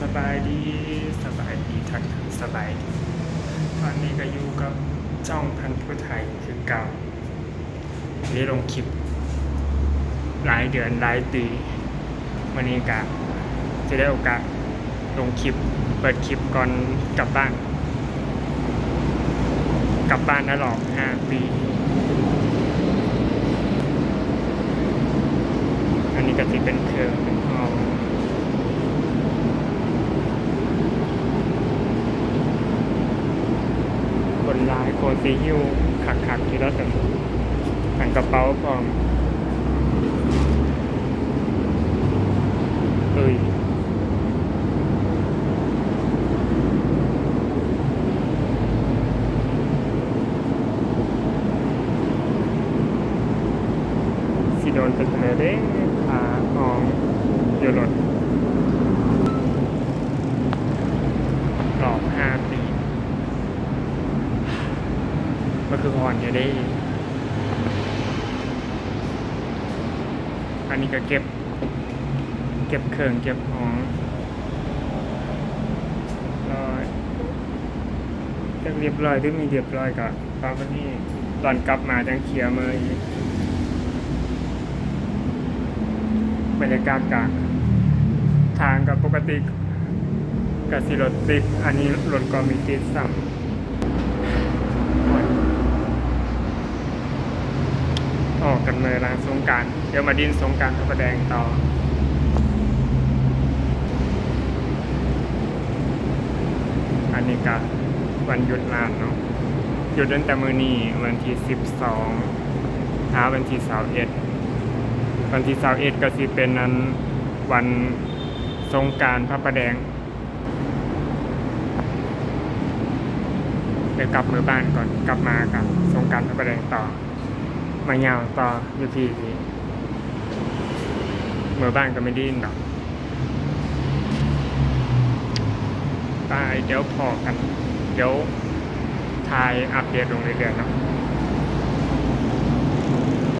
สบายดีสบายดีทักทายสบายดีตอนนี้ก็อยู่กับจ้องพันธุ์ผู้ไทยคือเก่าได้ลงคลิปหลายเดือนหลายปีวันนี้ก็จะได้โอกาสลงคลิป เปิดคลิปก่อนกลับบ้าน กลับบ้านนะหรอกห้าปีอันนี้ก็จะเป็นเครื่องเป็น ห้องคนร้ายโคนซีฮิวขักขักๆที่เราแต่หันกระเป๋าพร้อมเอ้ยสิโดนเป็นเลเด้ขาหอมอยู่รถหลอกห้าปี มันคือหอนอยู่ได้อันนี้ก็เก็บ เก็บเครื่องเก็บของร้อยจะเรียบร้อยหรือมีเรียบร้อยก็ตอนวันนี้ตอนกลับมาจังเคลียร์มาอีกบรรยากาศกลางทางกับปกติกับสิรถติด อันนี้รถก็มีติดซ้ำ กกันเลยล้างสงการเดี๋ยวมาดินสงการพระประแดงต่ออันนี้ก็วันหยุดลานเนาะหยุดตั้งแต่มือนี้วันที่สิบสองท้าวันที่สาเอ็ดวันที่สาเอ็ดก็สิเป็นนั้นวันสงการพระประแดงเดี๋ยวกลับมือบ้านก่อนกลับมากับสงการพระประแดงต่อ มายาวต่ออยู่ที่เมื่อบ้านก็ไม่ได้ินดอกไปเดี๋ยวพอกัน เดี๋ยวทายอัปเดตลงเรื่อยๆเนาะ